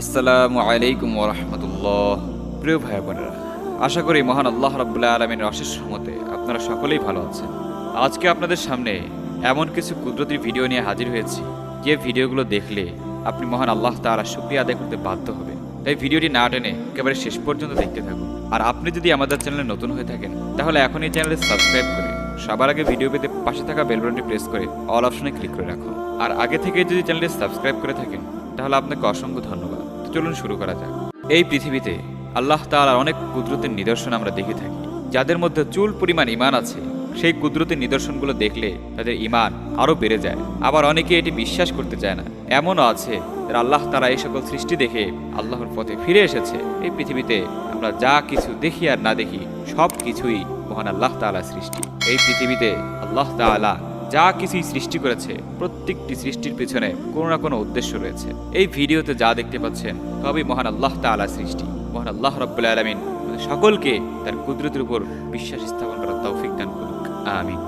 আসসালামু আলাইকুম ওরহমতুল্লাহ প্রিয় ভাই বোনেরা, আশা করি মহান আল্লাহ রাবুল্লাহ আলমিনের অশেষ রহমতে আপনারা সকলেই ভালো আছেন। আজকে আপনাদের সামনে এমন কিছু কুদরতি ভিডিও নিয়ে হাজির হয়েছি। যে ভিডিওগুলো দেখলে আপনি মহান আল্লাহ তাআলা শুক্রিয়া আদায় করতে বাধ্য হবে তাই ভিডিওটি না টেনে একেবারে শেষ পর্যন্ত দেখতে থাকুন। আর আপনি যদি আমাদের চ্যানেলে নতুন হয়ে থাকেন, তাহলে এখন এই চ্যানেলে সাবস্ক্রাইব করে সবার আগে ভিডিও পেতে পাশে থাকা বেল বাটনটি প্রেস করে অল অপশনে ক্লিক করে রাখুন। আর আগে থেকে যদি চ্যানেলটি সাবস্ক্রাইব করে থাকেন, তাহলে আপনাকে অসংখ্য ধন্যবাদ। চলুন শুরু করা যাক। এই পৃথিবীতে আল্লাহ তাআলার অনেক কুদরতের নিদর্শন আমরা দেখে থাকি। যাদের মধ্যে চুল পরিমাণ ইমান আছে, সেই কুদরতের নিদর্শনগুলো দেখলে তাদের ইমান আরও বেড়ে যায়। আবার অনেকে এটি বিশ্বাস করতে চায় না। এমনও আছে, যারা আল্লাহ তারা এই সকল সৃষ্টি দেখে আল্লাহর পথে ফিরে এসেছে। এই পৃথিবীতে আমরা যা কিছু দেখি আর না দেখি সব কিছুই মহান আল্লাহ তাআলা সৃষ্টি। এই পৃথিবীতে আল্লাহ তাআলা যা কিছুই সৃষ্টি করেছে, প্রত্যেকটি সৃষ্টির পিছনে কোনো না কোনো উদ্দেশ্য রয়েছে। এই ভিডিওতে যা দেখতে পাচ্ছেন, সবই মহান আল্লাহ তালা সৃষ্টি। মহান আল্লাহ রব্বুল আলমিন সকলকে তার কুদরতের উপর বিশ্বাস স্থাপন করার তৌফিক দান করুক। আমিন।